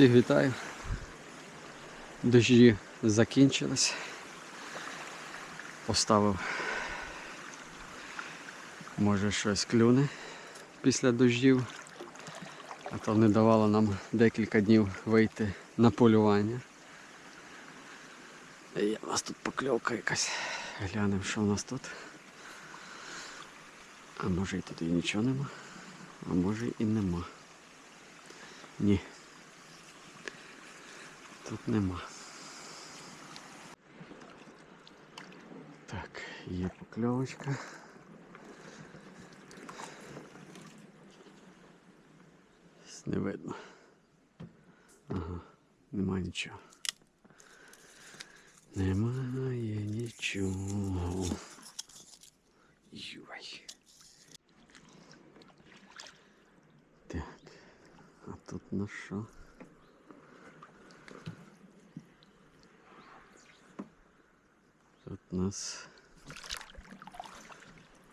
Всіх вітаю. Дощі закінчились. Поставив. Може щось клюне після дощів. А то не давало нам декілька днів вийти на полювання. Є у нас тут покльовка якась. Глянемо, що у нас тут. А може і тут і нічого нема. А може і нема. Ні. Тут нема. Так, є покльовочка. Не видно. Ага, нема нічого. Немає нічого. Юй. Так, а тут на що? Тут у нас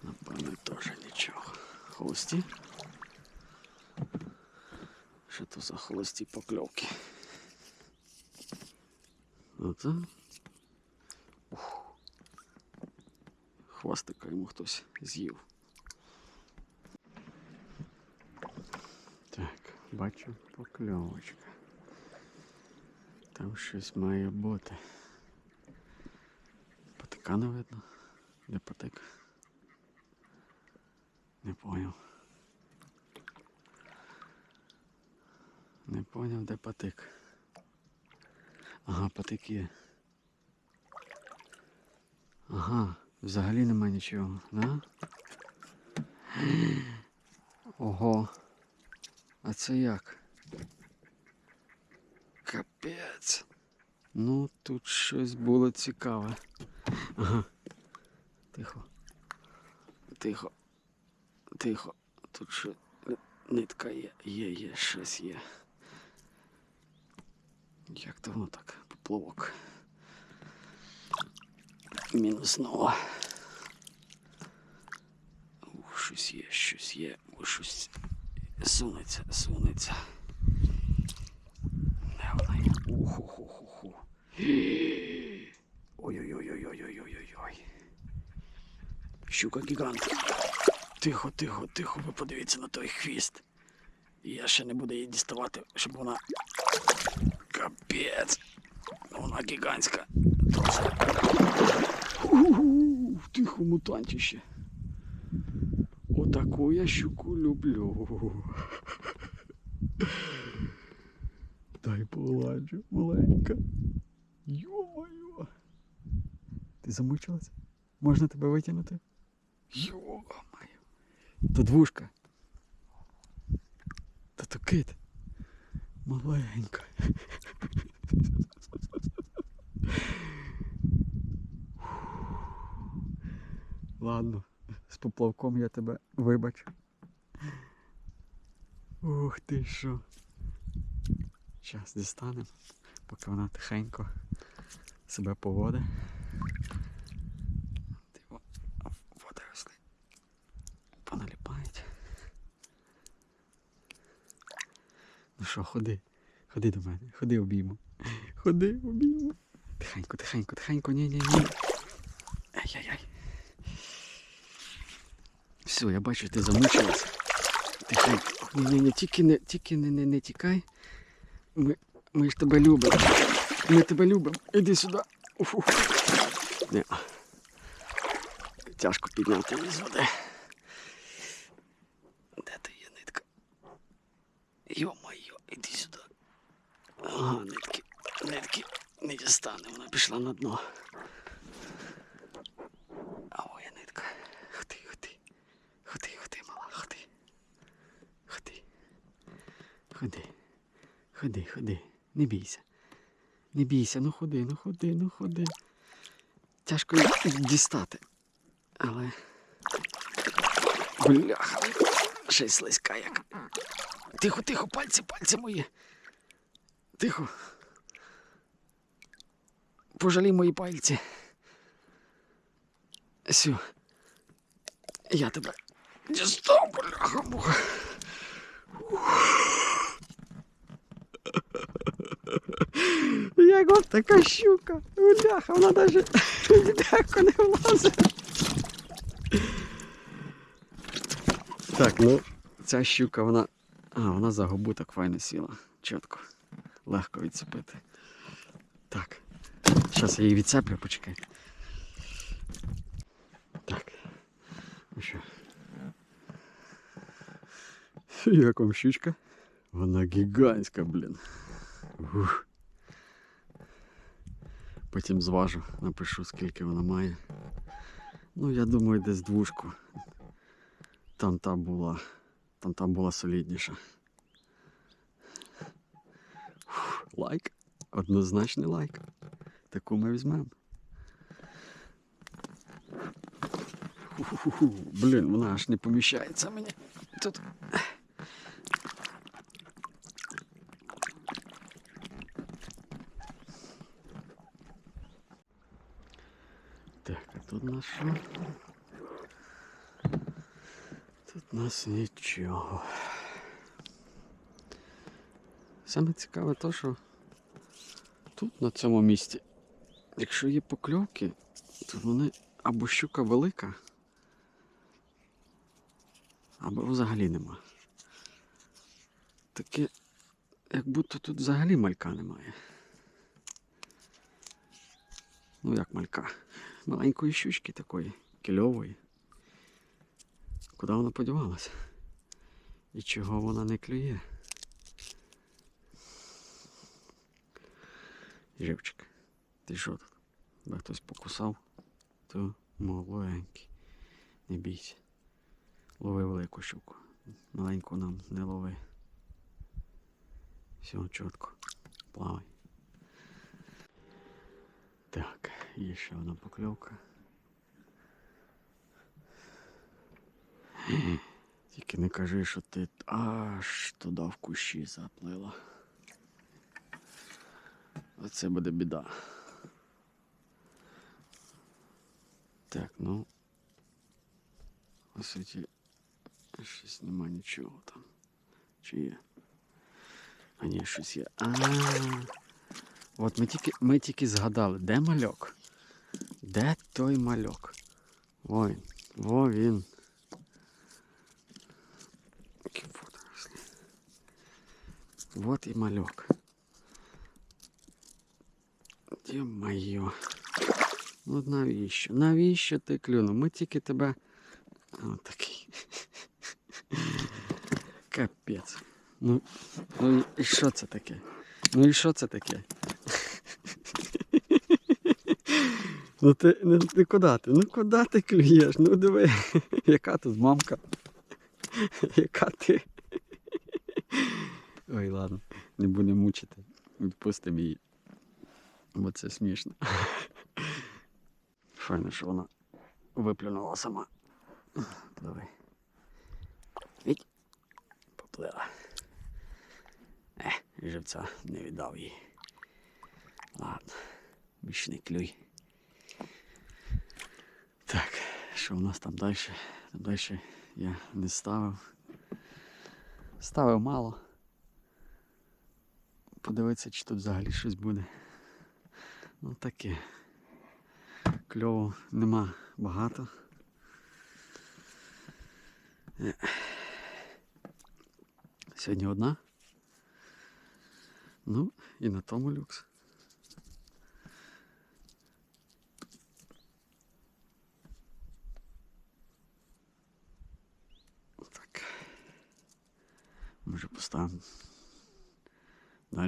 напевно теж нічого. Хвості. Що то за хвості покльовки? Оце. Ух. Хвостика йому хтось з'їв. Так, бачу покльовочка. Там щось має бути. Патика не видно. Де патик? Не поняв. Не поняв, де патик. Ага, патик є. Ага, взагалі нема нічого, да? Ого. А це як? Капець. Ну, тут щось було цікаве. Ага. Тихо. Тихо. Тихо. Тут що нитка є. Є, є, щось є. Як то воно так? Поплавок. Мінус нова. Ух, щось є, щось є. Ух, щось сунеться, сунеться. Де вона? Уху-ху-ху-ху. Щука гігант. Тихо, тихо, тихо, ви подивіться на той хвіст. Я ще не буду її діставати, щоб вона. Капець. Вона гігантська. Просто. У-у-у, Тихо, мутантіще. Отаку я щуку люблю. Дай погладжу, маленька. Йо-моє. Ти замучилась? Можна тебе витягнути? Йо-моє. То двушка. Та то кит. Маленька. Ладно, з поплавком я тебе вибачу. Ух ти що. Зараз дістанемо, поки вона тихенько себе поводить. Ти во- а водоросли поналіпають. Ну що, ходи, ходи до мене, ходи обійму. Ходи, обійму. Тихенько, тихенько, тихенько, ні, ні, ні. Ай-яй-яй. Все, я бачу, ти замучилась. Тихенько. Ні, ні, ні, тільки не, тільки не, не, не тікай. Ми, ми ж тебе любимо. Ми тебе любимо. Іди сюди. Уфу. Ні. Тяжко підняти з води. Де ти? Йо-моє, іди сюди. Ага, нитки, нитки не дістане, вона пішла на дно. А моя нитка. Ходи, ходи. Ходи, ходи, мала, ходи. Ходи. Ходи. Ходи, ходи. Не бійся. Не бійся, ну ходи, ну ходи, ну ходи. Тяжко дістати. Але. Бляха. Ще й слизька як. Тихо, тихо, пальці, пальці мої. Тихо. Пожалій мої пальці. Сю. Я тебе дістав, бляха муха. як от така щука. Бляха, вона навіть деко не влазить. Так, ну ця щука, вона. А, вона за губу так файно сіла. Чітко. Легко відцепити. Так. Зараз я її відцеплю, почекай. Так. Ну що? Як вам щучка? Вона гігантська, блін. Ух. Потім зважу, напишу, скільки вона має. Ну, я думаю, десь двушку. Там та була. Там та була солідніша. Фух, Лайк. Однозначний лайк. Таку ми візьмемо. Блін, вона аж не поміщається мені. Тут. Так, а тут у у нас нічого. Саме цікаве то, що тут на цьому місці, якщо є покльовки, то вони або щука велика, або взагалі нема. Таке, як будто тут взагалі малька немає. Ну як малька. Маленької щучки такої, кільової. Куди вона подівалася? І чого вона не клює? Живчик, ти що тут? Тебе хтось покусав, то маленький. Не бійся. Лови велику щуку. Маленьку нам не лови. Все чітко. Плавай. Так, є ще одна покльовка. Тільки не кажи, що ти аж туди в кущі заплила. Оце буде біда. Так, ну. По суті, щось нема нічого там. Чи є? А ні, щось є. А. От ми тільки, ми тільки згадали, де мальок? Де той мальок? Він, во він. Вот і мальок. Ё-моё. Ну навіщо? Навіщо ти клюнув? Ми тільки тебе. О, такий. Капець. Ну, ну і що це таке? Ну і що це таке? Ну ти, ну, ти куди ти? Ну куди ти клюєш? Ну диви, яка тут мамка? Яка ти? Ой, ладно, не будемо мучити. Відпустимо її. Бо це смішно. Файно, що вона виплюнула сама. Пливи. Відь. Поплила. Е, живця не віддав їй. Ладно, більше не клюй. Так, що у нас там далі? Там далі я не ставив. Ставив мало. Подивитися, чи тут взагалі щось буде. Ну таке. Кльово нема багато. Е. Сьогодні одна. Ну, і на тому люкс. Так. Може поставимо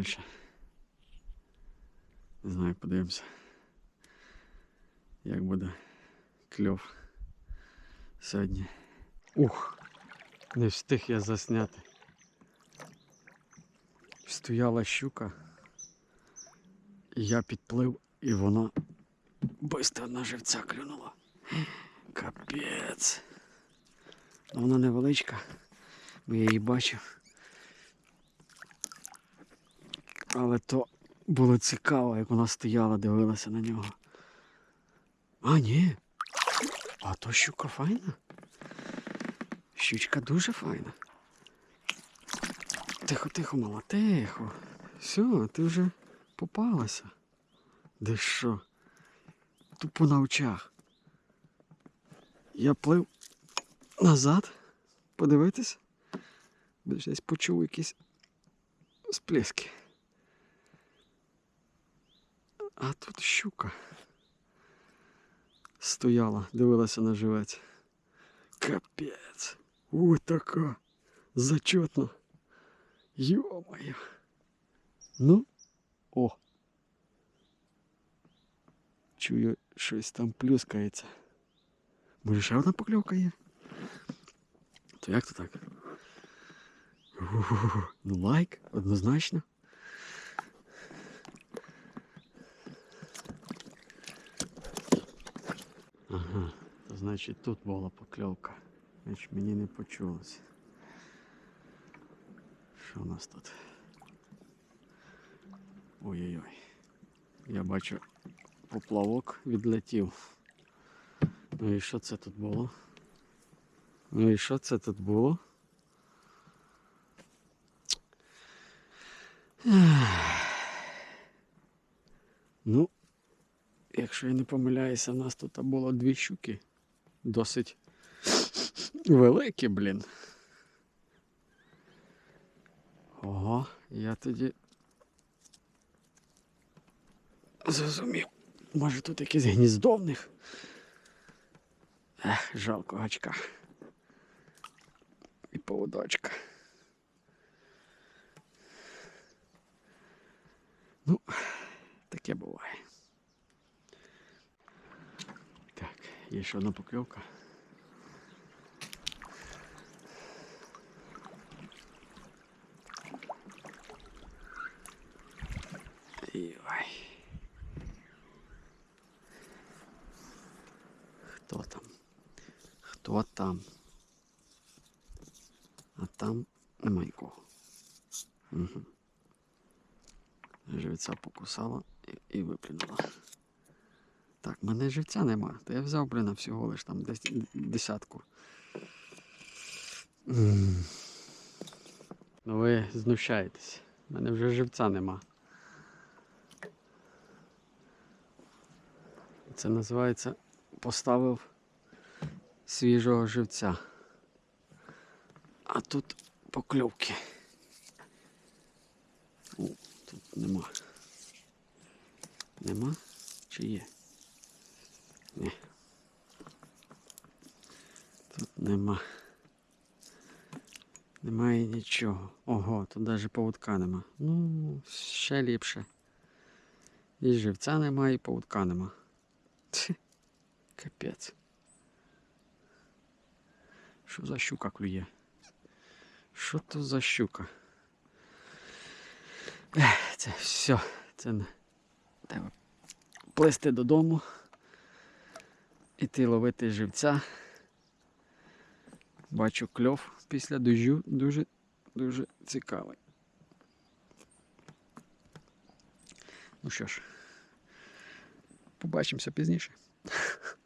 далі. Не знаю, подивимося. Як буде кльов сьогодні. Ух, не встиг я засняти. Стояла щука, і я підплив, і вона бистро на живця клюнула. Капець. Вона невеличка, бо я її бачив. Але то було цікаво, як вона стояла, дивилася на нього. А, ні. А то щука файна. Щучка дуже файна. Тихо, тихо, мала, тихо. Все, ти вже попалася. Де що? Тупо на очах. Я плив назад, подивитись. Десь почув якісь сплески. А тут щука стояла, дивилася на живець. Капець. О, така. Зачетно. Йо-моє. Ну, о. Чую, щось там плюскається. Може, ще одна покльовка є? То як то так? У-у-у. Ну, лайк, однозначно. Ага, то значить тут була покльовка. Значить мені не почулося. Що у нас тут? Ой-ой-ой. Я бачу, поплавок відлетів. Ну і що це тут було? Ну і що це тут було? Ну, якщо я не помиляюся, в нас тут було дві щуки. Досить великі, блін. Ого, я тоді зрозумів. Може тут якийсь гніздовник? Ех, жалко гачка. І поводочка. Ну, таке буває. Так, є ще одна покльовка. Ой. Хто там? Хто там? А там нема. Угу. Живця покусала і, і виплюнула. Так, в мене живця нема. То я взяв, блін, всього лиш там десятку. Ну ви знущаєтесь. У мене вже живця нема. Це називається поставив свіжого живця. А тут покльовки. О, тут нема. Нема? Чи є? Ні. Тут нема. Немає нічого. Ого, тут навіть поводка нема. Ну, ще ліпше. І живця нема, і поводка нема. Капець. Що за щука клює? Що то за щука? Це все. Це не треба плисти додому. Іти ловити живця. Бачу кльов після дощу дуже дуже цікавий. Ну що ж, побачимося пізніше.